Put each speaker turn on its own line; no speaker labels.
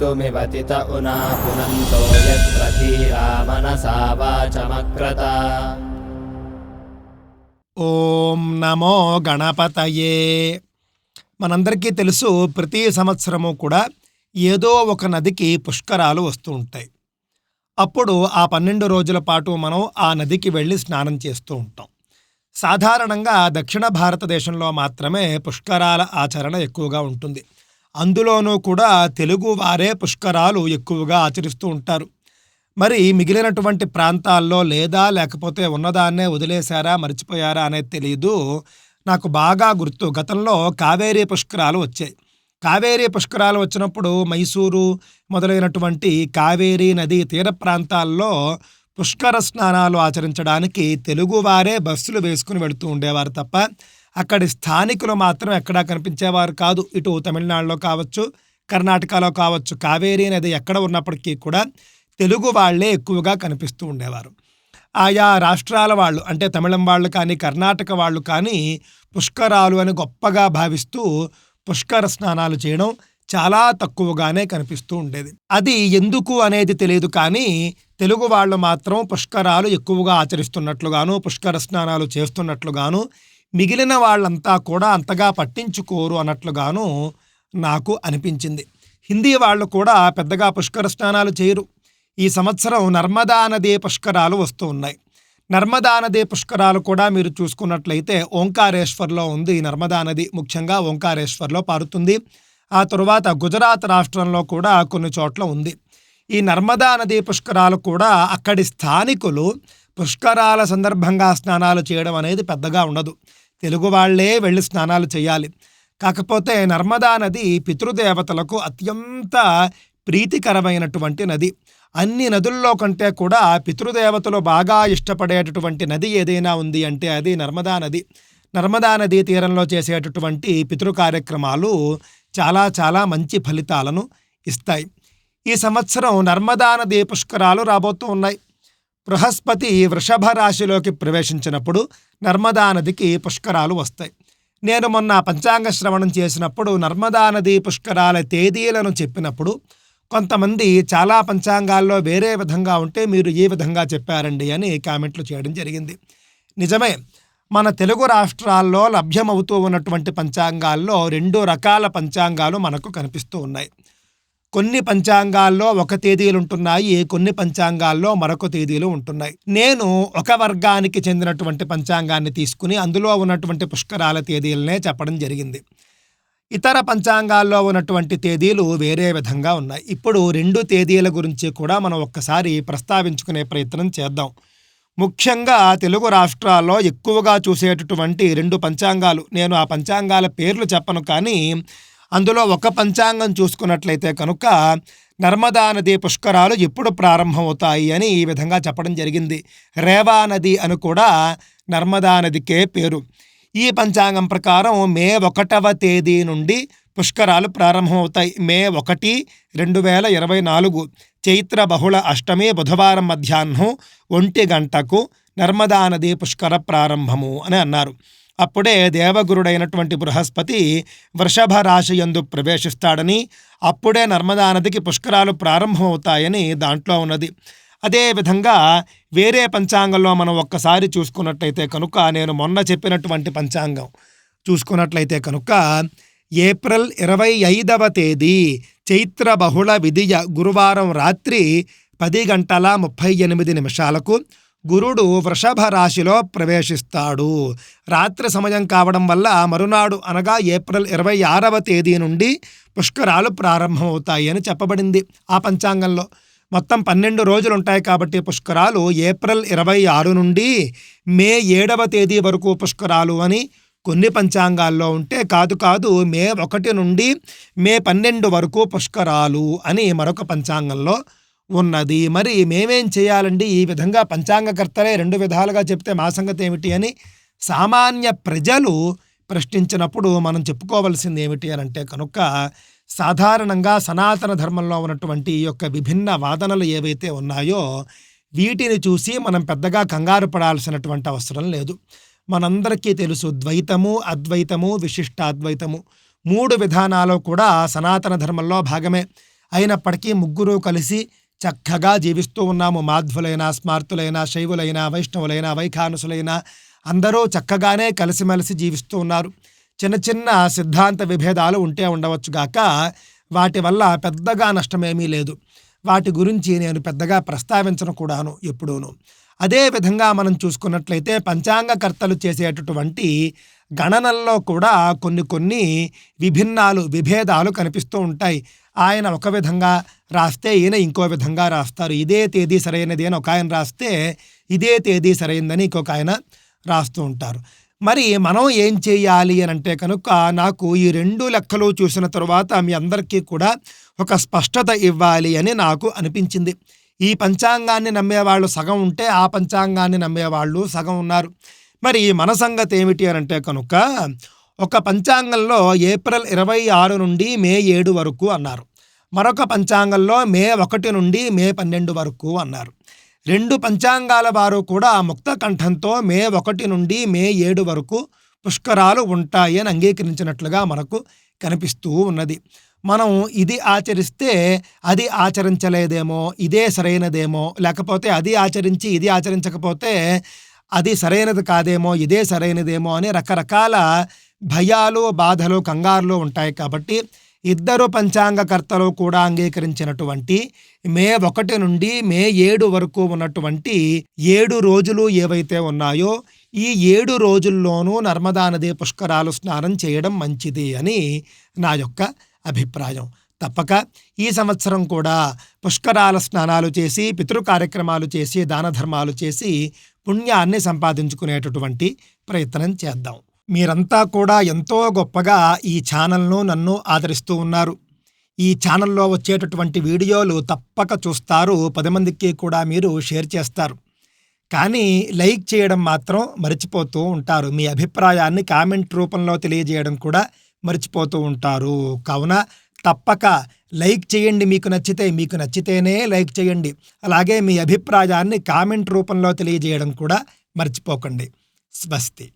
कर्तुमिवतित उना पुनन्तो यत्र धीरा मनसा वाचमक्रत
ఓం నమో గణపతయే మనందరికీ తెలుసు ప్రతి సంవత్సరము కూడా ఏదో ఒక నదికి పుష్కరాలు వస్తూ ఉంటాయి అప్పుడు ఆ పన్నెండు రోజుల పాటు మనం ఆ నదికి వెళ్ళి స్నానం చేస్తూ ఉంటాం సాధారణంగా దక్షిణ భారతదేశంలో మాత్రమే పుష్కరాల ఆచరణ ఎక్కువగా ఉంటుంది అందులోనూ కూడా తెలుగు వారే పుష్కరాలు ఎక్కువగా ఆచరిస్తూ ఉంటారు. మరి మిగిలినటువంటి ప్రాంతాల్లో లేదా లేకపోతే ఉన్నదాన్నే వదిలేశారా మర్చిపోయారా అనేది తెలియదు నాకు బాగా గుర్తు గతంలో కావేరీ పుష్కరాలు వచ్చాయి. కావేరీ పుష్కరాలు వచ్చినప్పుడు మైసూరు మొదలైనటువంటి కావేరీ నది తీర ప్రాంతాల్లో పుష్కర స్నానాలు ఆచరించడానికి తెలుగువారే బస్సులు వేసుకుని వెళుతూ ఉండేవారు తప్ప అక్కడి స్థానికులు మాత్రం ఎక్కడా కనిపించేవారు కాదు. ఇటు తమిళనాడులో కావచ్చు కర్ణాటకలో కావచ్చు కావేరీ నది ఎక్కడ ఉన్నప్పటికీ కూడా తెలుగు వాళ్ళే ఎక్కువగా కనిపిస్తూ ఉండేవారు. ఆయా రాష్ట్రాల వాళ్ళు అంటే తమిళం వాళ్ళు కానీ కర్ణాటక వాళ్ళు కానీ పుష్కరాలు అని గొప్పగా భావిస్తూ పుష్కర స్నానాలు చేయడం చాలా తక్కువగానే కనిపిస్తూ ఉండేది. అది ఎందుకు అనేది తెలియదు కానీ తెలుగు వాళ్ళు మాత్రం పుష్కరాలు ఎక్కువగా ఆచరిస్తున్నట్లుగాను పుష్కర స్నానాలు చేస్తున్నట్లుగాను మిగిలిన వాళ్ళంతా కూడా అంతగా పట్టించుకోరు అన్నట్లుగాను నాకు అనిపించింది. హిందీ వాళ్ళు కూడా పెద్దగా పుష్కర స్నానాలు చేయరు. ఈ సంవత్సరం నర్మదా నదీ పుష్కరాలు వస్తూ ఉన్నాయి. నర్మదా నదీ పుష్కరాలు కూడా మీరు చూసుకున్నట్లయితే ఓంకారేశ్వర్లో ఉంది. నర్మదా నది ముఖ్యంగా ఓంకారేశ్వర్లో పారుతుంది. ఆ తరువాత గుజరాత్ రాష్ట్రంలో కూడా కొన్ని చోట్ల ఉంది. ఈ నర్మదా నదీ పుష్కరాలు కూడా అక్కడి స్థానికులు పుష్కరాల సందర్భంగా స్నానాలు చేయడం అనేది పెద్దగా ఉండదు. తెలుగు వాళ్ళే వెళ్ళి స్నానాలు చేయాలి. కాకపోతే నర్మదా నది పితృదేవతలకు అత్యంత ప్రీతికరమైనటువంటి నది. అన్ని నదుల్లో కంటే కూడా పితృదేవతలు బాగా ఇష్టపడేటటువంటి నది ఏదైనా ఉంది అంటే అది నర్మదా నది. నర్మదా నదీ తీరంలో చేసేటటువంటి పితృ కార్యక్రమాలు చాలా చాలా మంచి ఫలితాలను ఇస్తాయి. ఈ సంవత్సరం నర్మదా నదీ పుష్కరాలు రాబోతూ ఉన్నాయి. బృహస్పతి వృషభ రాశిలోకి ప్రవేశించినప్పుడు నర్మదా నదికి పుష్కరాలు వస్తాయి. నేను మొన్న పంచాంగ శ్రవణం చేసినప్పుడు నర్మదా నది పుష్కరాల తేదీలను చెప్పినప్పుడు కొంతమంది చాలా పంచాంగాల్లో వేరే విధంగా ఉంటే మీరు ఏ విధంగా చెప్పారండి అని కామెంట్లు చేయడం జరిగింది. నిజమే మన తెలుగు రాష్ట్రాల్లో లభ్యమవుతూ ఉన్నటువంటి పంచాంగాల్లో రెండు రకాల పంచాంగాలు మనకు కనిపిస్తూ ఉన్నాయి. కొన్ని పంచాంగాల్లో ఒక తేదీలు ఉంటున్నాయి కొన్ని పంచాంగాల్లో మరొక తేదీలు ఉంటున్నాయి. నేను ఒక వర్గానికి చెందినటువంటి పంచాంగాన్ని తీసుకుని అందులో ఉన్నటువంటి పుష్కరాల తేదీలనే చెప్పడం జరిగింది. ఇతర పంచాంగాల్లో ఉన్నటువంటి తేదీలు వేరే విధంగా ఉన్నాయి. ఇప్పుడు రెండు తేదీల గురించి కూడా మనం ఒక్కసారి ప్రస్తావించుకునే ప్రయత్నం చేద్దాం. ముఖ్యంగా తెలుగు రాష్ట్రాల్లో ఎక్కువగా చూసేటటువంటి రెండు పంచాంగాలు. నేను ఆ పంచాంగాల పేర్లు చెప్పను కానీ అందులో ఒక పంచాంగం చూసుకున్నట్లయితే కనుక నర్మదా నది పుష్కరాలు ఎప్పుడు ప్రారంభమవుతాయి అని ఈ విధంగా చెప్పడం జరిగింది. రేవా నది అని కూడా నర్మదా నదికే పేరు. ఈ పంచాంగం ప్రకారం మే ఒకటవ తేదీ నుండి పుష్కరాలు ప్రారంభమవుతాయి. మే ఒకటి రెండు వేల ఇరవై నాలుగు. చైత్ర బహుళ అష్టమి బుధవారం మధ్యాహ్నం ఒంటి గంటకు నర్మదా నది పుష్కర ప్రారంభము అని అన్నారు. అప్పుడే దేవగురుడైనటువంటి బృహస్పతి వృషభ రాశియందు ప్రవేశిస్తాడని అప్పుడే నర్మదా నదికి పుష్కరాలు ప్రారంభమవుతాయని దాంట్లో ఉన్నది. అదేవిధంగా వేరే పంచాంగంలో మనం ఒక్కసారి చూసుకున్నట్లయితే కనుక నేను మొన్న చెప్పినటువంటి పంచాంగం చూసుకున్నట్లయితే కనుక ఏప్రిల్ ఇరవై ఐదవ తేదీ చైత్ర బహుళ విధియ గురువారం రాత్రి పది గంటల ముప్పై ఎనిమిది నిమిషాలకు గురుడు వృషభ రాశిలో ప్రవేశిస్తాడు. రాత్రి సమయం కావడం వల్ల మరునాడు అనగా ఏప్రిల్ ఇరవై ఆరవ తేదీ నుండి పుష్కరాలు ప్రారంభమవుతాయి అని చెప్పబడింది ఆ పంచాంగంలో. మొత్తం పన్నెండు రోజులు ఉంటాయి కాబట్టి పుష్కరాలు ఏప్రిల్ ఇరవై ఆరు నుండి మే ఏడవ తేదీ వరకు పుష్కరాలు అని కొన్ని పంచాంగాల్లో ఉంటే కాదు కాదు మే ఒకటి నుండి మే పన్నెండు వరకు పుష్కరాలు అని మరొక పంచాంగంలో ఉన్నది. మరి మేమేం చేయాలండి? ఈ విధంగా పంచాంగకర్తలే రెండు విధాలుగా చెప్తే మా సంగతి ఏమిటి అని సామాన్య ప్రజలు ప్రశ్నించినప్పుడు మనం చెప్పుకోవలసింది ఏమిటి అని అంటే కనుక సాధారణంగా సనాతన ధర్మంలో ఉన్నటువంటి ఈ యొక్క విభిన్న వాదనలు ఏవైతే ఉన్నాయో వీటిని చూసి మనం పెద్దగా కంగారు పడాల్సినటువంటి అవసరం లేదు. మనందరికీ తెలుసు ద్వైతము అద్వైతము విశిష్టాద్వైతము మూడు విధానాలు కూడా సనాతన ధర్మంలో భాగమే. అయినప్పటికీ ముగ్గురు కలిసి చక్కగా జీవిస్తూ ఉన్నాము. మాధ్వులైన స్మార్తులైన శైవులైన వైష్ణవులైన వైఖానుసులైన అందరూ చక్కగానే కలిసిమెలిసి జీవిస్తూ ఉన్నారు. చిన్న చిన్న సిద్ధాంత విభేదాలు ఉంటే ఉండవచ్చుగాక వాటి వల్ల పెద్దగా నష్టమేమీ లేదు. వాటి గురించి నేను పెద్దగా ప్రస్తావించను కూడాను ఎప్పుడూను. అదే విధంగా మనం చూసుకున్నట్లయితే పంచాంగకర్తలు చేసేటటువంటి గణనల్లో కూడా కొన్ని కొన్ని విభిన్నాలు విభేదాలు కనిపిస్తూ ఉంటాయి. ఆయన ఒక విధంగా రాస్తే ఈయన ఇంకో విధంగా రాస్తారు. ఇదే తేదీ సరైనది అని ఒక ఆయన రాస్తే ఇదే తేదీ సరైనదని ఇంకొక ఆయన రాస్తూ ఉంటారు. మరి మనం ఏం చేయాలి అని అంటే కనుక నాకు ఈ రెండు లెక్కలు చూసిన తర్వాత మీ అందరికీ కూడా ఒక స్పష్టత ఇవ్వాలి అని నాకు అనిపించింది. ఈ పంచాంగాన్ని నమ్మేవాళ్ళు సగం ఉంటే ఆ పంచాంగాన్ని నమ్మేవాళ్ళు సగం ఉన్నారు. మరి మన సంగతి ఏమిటి అని అంటే కనుక ఒక పంచాంగంలో ఏప్రిల్ ఇరవై ఆరు నుండి మే ఏడు వరకు అన్నారు. మరొక పంచాంగంలో మే ఒకటి నుండి మే పన్నెండు వరకు అన్నారు. రెండు పంచాంగాల వారు కూడా ముక్త కంఠంతో మే ఒకటి నుండి మే ఏడు వరకు పుష్కరాలు ఉంటాయి అని అంగీకరించినట్లుగా మనకు కనిపిస్తూ ఉన్నది. మనం ఇది ఆచరిస్తే అది ఆచరించలేదేమో ఇదే సరైనదేమో లేకపోతే అది ఆచరించి ఇది ఆచరించకపోతే అది సరైనది కాదేమో ఇదే సరైనదేమో అని రకరకాల భయాలు బాధలు కంగారులు ఉంటాయి కాబట్టి ఇద్దరు పంచాంగకర్తలు కూడా అంగీకరించినటువంటి మే ఒకటి నుండి మే ఏడు వరకు ఉన్నటువంటి ఏడు రోజులు ఏవైతే ఉన్నాయో ఈ ఏడు రోజుల్లోనూ నర్మదా నది పుష్కరాలు స్నానం చేయడం మంచిది అని నా యొక్క అభిప్రాయం. తప్పక ఈ సంవత్సరం కూడా పుష్కరాల స్నానాలు చేసి పితృ కార్యక్రమాలు చేసి దాన ధర్మాలు చేసి పుణ్యాన్ని సంపాదించుకునేటటువంటి ప్రయత్నం చేద్దాం. మీరంతా కూడా ఎంతో గొప్పగా ఈ ఛానల్ను నన్ను ఆదరిస్తూ ఉన్నారు. ఈ ఛానల్లో వచ్చేటటువంటి వీడియోలు తప్పక చూస్తారు. పది మందికి కూడా మీరు షేర్ చేస్తారు. కానీ లైక్ చేయడం మాత్రం మర్చిపోతూ ఉంటారు. మీ అభిప్రాయాన్ని కామెంట్ రూపంలో తెలియజేయడం కూడా మర్చిపోతూ ఉంటారు. కావున తప్పక లైక్ చేయండి. మీకు నచ్చితే మీకు నచ్చితేనే లైక్ చేయండి. అలాగే మీ అభిప్రాయాన్ని కామెంట్ రూపంలో తెలియజేయడం కూడా మర్చిపోకండి. స్వస్తి.